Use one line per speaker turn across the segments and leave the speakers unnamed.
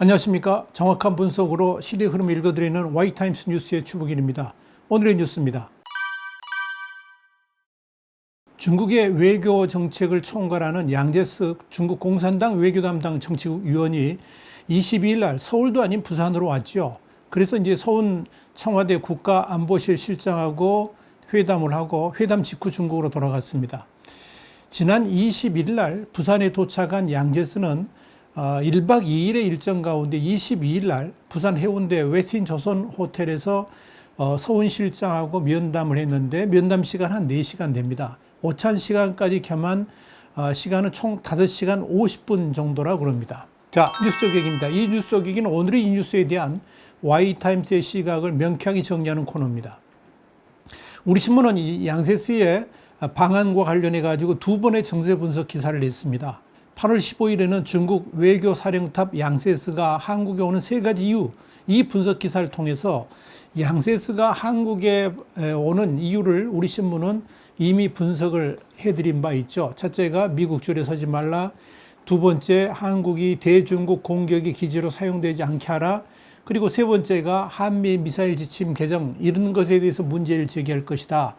안녕하십니까. 정확한 분석으로 시대 흐름을 읽어드리는 와이타임스 뉴스의 추복일입니다. 오늘의 뉴스입니다. 중국의 외교 정책을 총괄하는 양재석 중국 공산당 외교 담당 정치위원이 22일 날 서울도 아닌 부산으로 왔죠. 그래서 이제 서훈 청와대 국가안보실 실장하고 회담을 하고 회담 직후 중국으로 돌아갔습니다. 지난 21일 날 부산에 도착한 양재스는 어, 1박 2일의 일정 가운데 22일 날 부산 해운대 웨스틴 조선 호텔에서 어, 서훈 실장하고 면담을 했는데 면담 시간 한 4시간 됩니다. 오찬 시간까지 겸한 어, 시간은 총 5시간 50분 정도라 그럽니다. 자, 뉴스 저격입니다. 이 뉴스 저격은 오늘의 이 뉴스에 대한 Y타임스의 시각을 명쾌하게 정리하는 코너입니다. 우리 신문은 이 양세스의 방안과 관련해 가지고 두 번의 정세 분석 기사를 냈습니다. 8월 15일에는 중국 외교 사령탑 양세스가 한국에 오는 세 가지 이유 이 분석 기사를 통해서 양세스가 한국에 오는 이유를 우리 신문은 이미 분석을 해드린 바 있죠. 첫째가 미국 줄에 서지 말라. 두 번째 한국이 대중국 공격의 기지로 사용되지 않게 하라. 그리고 세 번째가 한미 미사일 지침 개정 이런 것에 대해서 문제를 제기할 것이다.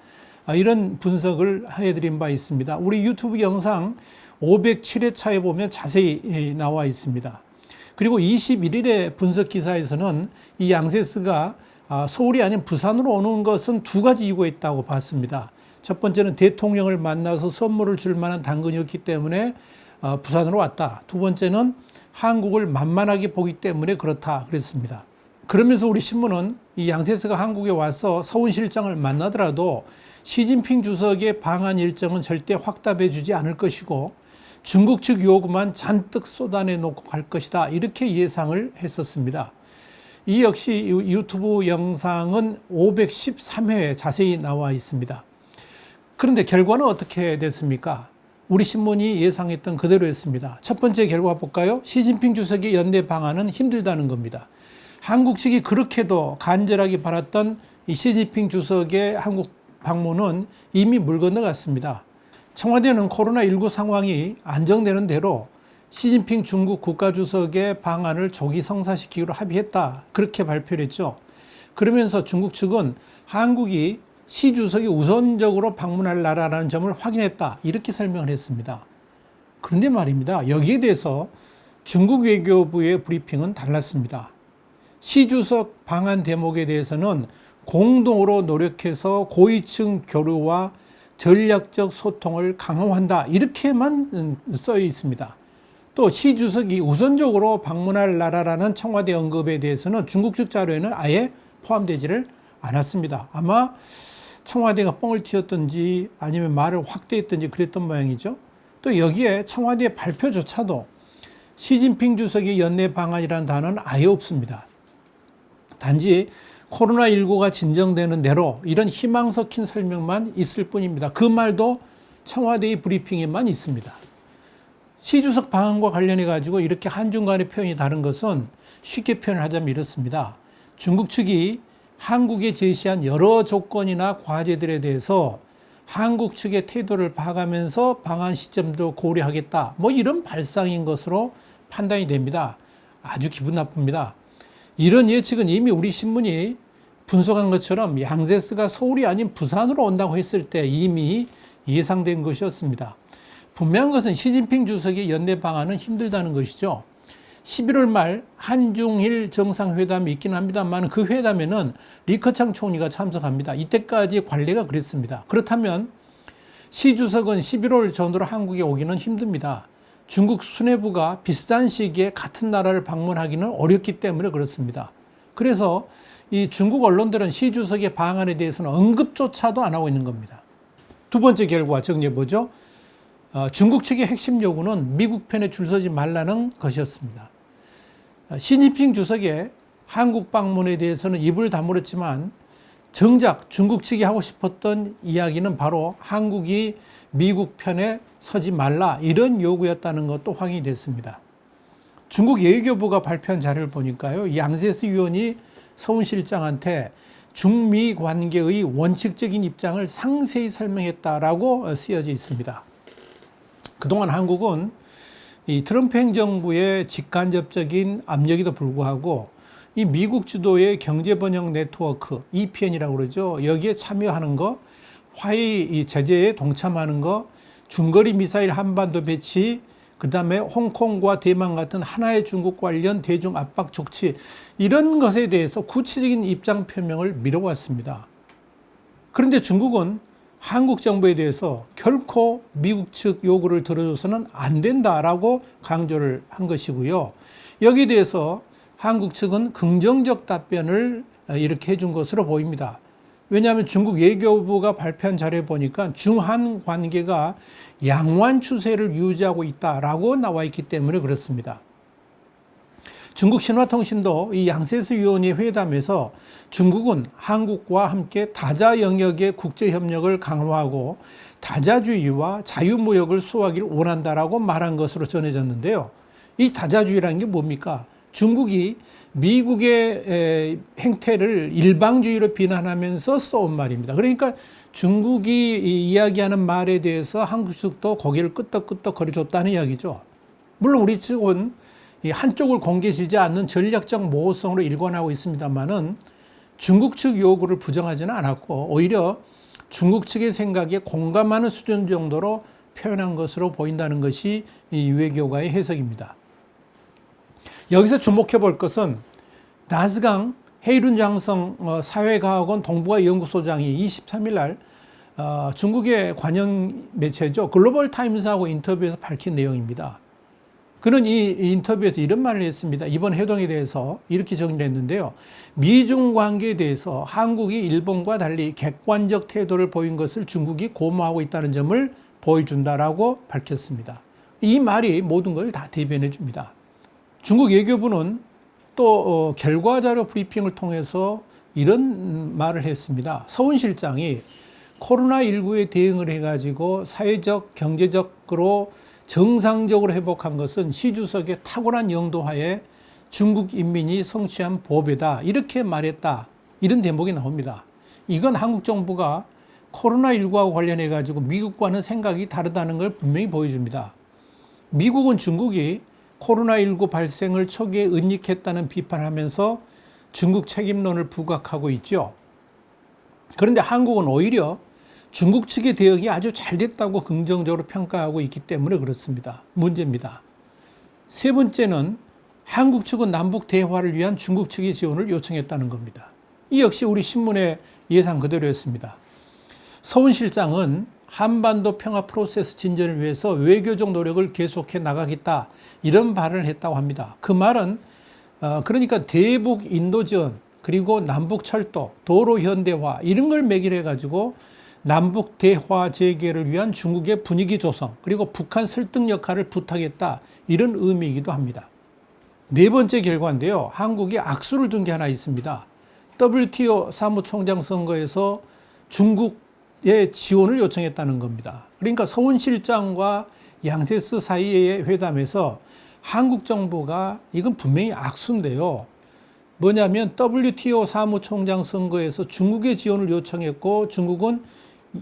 아, 이런 분석을 해드린 바 있습니다. 우리 유튜브 영상 507회 차에 보면 자세히 나와 있습니다. 그리고 21일의 분석 기사에서는 이 양세스가 아, 서울이 아닌 부산으로 오는 것은 두 가지 이유가 있다고 봤습니다. 첫 번째는 대통령을 만나서 선물을 줄 만한 당근이었기 때문에 어, 부산으로 왔다. 두 번째는 한국을 만만하게 보기 때문에 그렇다 그랬습니다. 그러면서 우리 신문은 이 양세스가 한국에 와서 서훈 실장을 만나더라도 시진핑 주석의 방한 일정은 절대 확답해 주지 않을 것이고 중국 측 요구만 잔뜩 쏟아내 놓고 갈 것이다. 이렇게 예상을 했었습니다. 이 역시 유튜브 영상은 513회에 자세히 나와 있습니다. 그런데 결과는 어떻게 됐습니까? 우리 신문이 예상했던 그대로였습니다. 첫 번째 결과 볼까요? 시진핑 주석의 연대 방안은 힘들다는 겁니다. 한국 측이 그렇게도 간절하게 바랐던 이 시진핑 주석의 한국 방문은 이미 물 건너갔습니다. 청와대는 코로나19 상황이 안정되는 대로 시진핑 중국 국가주석의 방안을 조기 성사시키기로 합의했다. 그렇게 발표를 했죠. 그러면서 중국 측은 한국이 시 주석이 우선적으로 방문할 나라라는 점을 확인했다. 이렇게 설명을 했습니다. 그런데 말입니다. 여기에 대해서 중국 외교부의 브리핑은 달랐습니다. 시 주석 방한 대목에 대해서는 공동으로 노력해서 고위층 교류와 전략적 소통을 강화한다. 이렇게만 써 있습니다. 또 시 주석이 우선적으로 방문할 나라라는 청와대 언급에 대해서는 중국 측 자료에는 아예 포함되지를 않았습니다. 아마 청와대가 뻥을 튀었든지 아니면 말을 확대했든지 그랬던 모양이죠. 또 여기에 청와대 발표조차도 시진핑 주석의 연내 방안이라는 단어는 아예 없습니다. 단지 코로나19가 진정되는 대로 이런 희망 섞인 설명만 있을 뿐입니다. 그 말도 청와대의 브리핑에만 있습니다. 시 주석 방안과 관련해 가지고 이렇게 한중 간의 표현이 다른 것은 쉽게 표현을 하자면 이렇습니다. 중국 측이 한국에 제시한 여러 조건이나 과제들에 대해서 한국 측의 태도를 봐가면서 방한 시점도 고려하겠다. 뭐 이런 발상인 것으로 판단이 됩니다. 아주 기분 나쁩니다. 이런 예측은 이미 우리 신문이 분석한 것처럼 양세스가 서울이 아닌 부산으로 온다고 했을 때 이미 예상된 것이었습니다. 분명한 것은 시진핑 주석의 연내 방안은 힘들다는 것이죠. 11월 말 한중일 정상회담이 있긴 합니다만 그 회담에는 리커창 총리가 참석합니다. 이때까지 관례가 그랬습니다. 그렇다면 시 주석은 11월 전후로 한국에 오기는 힘듭니다. 중국 수뇌부가 비슷한 시기에 같은 나라를 방문하기는 어렵기 때문에 그렇습니다. 그래서 이 중국 언론들은 시 주석의 방안에 대해서는 언급조차도 안 하고 있는 겁니다. 두 번째 결과 정리해 보죠. 어, 중국 측의 핵심 요구는 미국 편에 줄 서지 말라는 것이었습니다. 어, 시진핑 주석의 한국 방문에 대해서는 입을 다물었지만 정작 중국 측이 하고 싶었던 이야기는 바로 한국이 미국 편에 서지 말라 이런 요구였다는 것도 확인이 됐습니다. 중국 외교부가 발표한 자료를 보니까요. 양세스 위원이 서훈 실장한테 중미 관계의 원칙적인 입장을 상세히 설명했다라고 쓰여져 있습니다. 그동안 한국은 이 트럼프 행정부의 직간접적인 압력에도 불구하고 이 미국 주도의 경제 번영 네트워크 EPN이라고 그러죠. 여기에 참여하는 거, 화해 이 제재에 동참하는 거, 중거리 미사일 한반도 배치, 그 다음에 홍콩과 대만 같은 하나의 중국 관련 대중 압박 조치 이런 것에 대해서 구체적인 입장 표명을 미뤄왔습니다. 그런데 중국은 한국 정부에 대해서 결코 미국 측 요구를 들어줘서는 안 된다라고 강조를 한 것이고요. 여기에 대해서 한국 측은 긍정적 답변을 이렇게 해준 것으로 보입니다. 왜냐하면 중국 외교부가 발표한 자료에 보니까 중한 관계가 양호한 추세를 유지하고 있다라고 나와 있기 때문에 그렇습니다. 중국 신화통신도 이 양세스 위원회 회담에서 중국은 한국과 함께 다자 영역의 국제 협력을 강화하고 다자주의와 자유무역을 수호하기를 원한다라고 말한 것으로 전해졌는데요. 이 다자주의라는 게 뭡니까? 중국이 미국의 행태를 일방주의로 비난하면서 써온 말입니다. 그러니까 중국이 이야기하는 말에 대해서 한국 측도 고개를 끄덕끄덕 거려줬다는 이야기죠. 물론 우리 측은 한쪽을 공개지지 않는 전략적 모호성으로 일관하고 있습니다만은 중국 측 요구를 부정하지는 않았고 오히려 중국 측의 생각에 공감하는 수준 정도로 표현한 것으로 보인다는 것이 이 외교가의 해석입니다. 여기서 주목해 볼 것은 나스강 헤이룬 장성 어, 사회과학원 동북아 연구소장이 23일 날 어, 중국의 관영 매체죠 글로벌 타임스하고 인터뷰에서 밝힌 내용입니다. 그는 이 인터뷰에서 이런 말을 했습니다. 이번 회동에 대해서 이렇게 정리를 했는데요. 미중 관계에 대해서 한국이 일본과 달리 객관적 태도를 보인 것을 중국이 고마하고 있다는 점을 보여준다라고 밝혔습니다. 이 말이 모든 걸 다 대변해 줍니다. 중국 외교부는 또 어, 결과 자료 브리핑을 통해서 이런 말을 했습니다. 서훈 실장이 코로나19에 대응을 해가지고 사회적, 경제적으로 정상적으로 회복한 것은 시 주석의 탁월한 영도하에 중국 인민이 성취한 보배다. 이렇게 말했다. 이런 대목이 나옵니다. 이건 한국 정부가 코로나19와 관련해 가지고 미국과는 생각이 다르다는 걸 분명히 보여줍니다. 미국은 중국이 코로나19 발생을 초기에 은닉했다는 비판을 하면서 중국 책임론을 부각하고 있죠. 그런데 한국은 오히려 중국 측의 대응이 아주 잘 됐다고 긍정적으로 평가하고 있기 때문에 그렇습니다. 문제입니다. 세 번째는 한국 측은 남북 대화를 위한 중국 측의 지원을 요청했다는 겁니다. 이 역시 우리 신문의 예상 그대로였습니다. 서훈 실장은 한반도 평화 프로세스 진전을 위해서 외교적 노력을 계속해 나가겠다 이런 발언을 했다고 합니다. 그 말은 어, 그러니까 대북 인도 지원 그리고 남북 철도, 도로 현대화 이런 걸 매개해 가지고 남북 대화 재개를 위한 중국의 분위기 조성 그리고 북한 설득 역할을 부탁했다 이런 의미이기도 합니다. 네 번째 결과인데요. 한국이 악수를 둔 게 하나 있습니다. WTO 사무총장 선거에서 중국 의 지원을 요청했다는 겁니다. 그러니까 서훈 실장과 양세스 사이의 회담에서 한국 정부가 이건 분명히 악수인데요. 뭐냐면 WTO 사무총장 선거에서 중국의 지원을 요청했고 중국은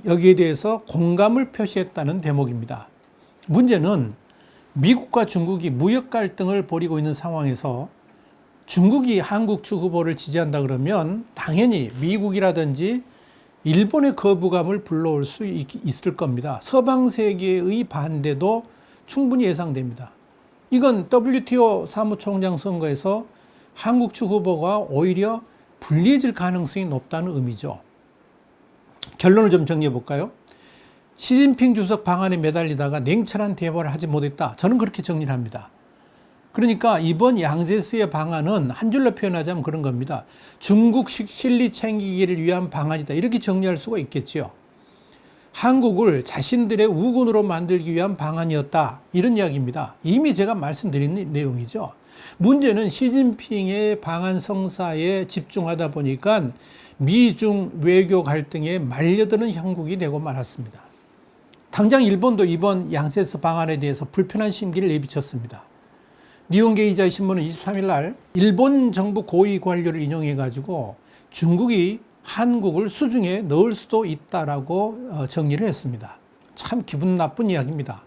여기에 대해서 공감을 표시했다는 대목입니다. 문제는 미국과 중국이 무역 갈등을 벌이고 있는 상황에서 중국이 한국 측 후보를 지지한다 그러면 당연히 미국이라든지 일본의 거부감을 불러올 수 있, 을 겁니다. 서방 세계의 반대도 충분히 예상됩니다. 이건 WTO 사무총장 선거에서 한국 측 후보가 오히려 불리해질 가능성이 높다는 의미죠. 결론을 좀 정리해 볼까요? 시진핑 주석 방안에 매달리다가 냉철한 대화를 하지 못했다. 저는 그렇게 정리를 합니다. 그러니까 이번 양세스의 방안은 한 줄로 표현하자면 그런 겁니다. 중국식 실리 챙기기를 위한 방안이다. 이렇게 정리할 수가 있겠죠. 한국을 자신들의 우군으로 만들기 위한 방안이었다. 이런 이야기입니다. 이미 제가 말씀드린 내용이죠. 문제는 시진핑의 방안 성사에 집중하다 보니까 미중 외교 갈등에 말려드는 형국이 되고 말았습니다. 당장 일본도 이번 양세스 방안에 대해서 불편한 심기를 내비쳤습니다. 니온 게이자 신문은 23일 날 일본 정부 고위 관료를 인용해 가지고 중국이 한국을 수중에 넣을 수도 있다라고 어, 정리를 했습니다. 참 기분 나쁜 이야기입니다.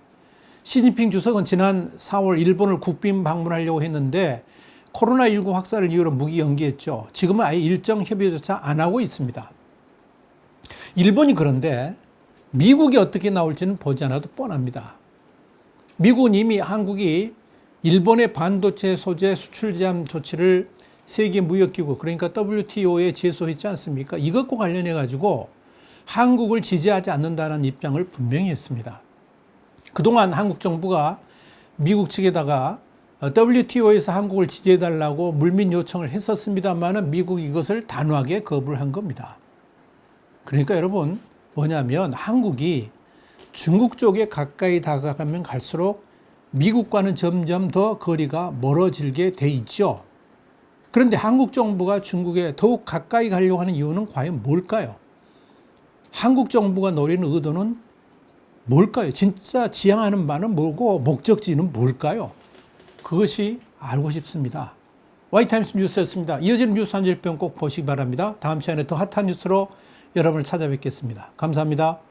시진핑 주석은 지난 4월 일본을 국빈 방문하려고 했는데 코로나19 확산을 이유로 무기 연기했죠. 지금은 아예 일정 협의조차 안 하고 있습니다. 일본이 그런데 미국이 어떻게 나올지는 보지 않아도 뻔합니다. 미국은 이미 한국이 일본의 반도체 소재 수출 제한 조치를 세계 무역기구 그러니까 WTO에 제소했지 않습니까? 이것과 관련해 가지고 한국을 지지하지 않는다는 입장을 분명히 했습니다. 그동안 한국 정부가 미국 측에다가 WTO에서 한국을 지지해 달라고 물밑 요청을 했었습니다만은 미국이 이것을 단호하게 거부를 한 겁니다. 그러니까 여러분 뭐냐면 한국이 중국 쪽에 가까이 다가가면 갈수록 미국과는 점점 더 거리가 멀어지게 돼 있죠. 그런데 한국 정부가 중국에 더욱 가까이 가려고 하는 이유는 과연 뭘까요? 한국 정부가 노리는 의도는 뭘까요? 진짜 지향하는 바는 뭐고 목적지는 뭘까요? 그것이 알고 싶습니다. 와이타임스 뉴스였습니다. 이어지는 뉴스 한 줄평 꼭 보시기 바랍니다. 다음 시간에 더 핫한 뉴스로 여러분을 찾아뵙겠습니다. 감사합니다.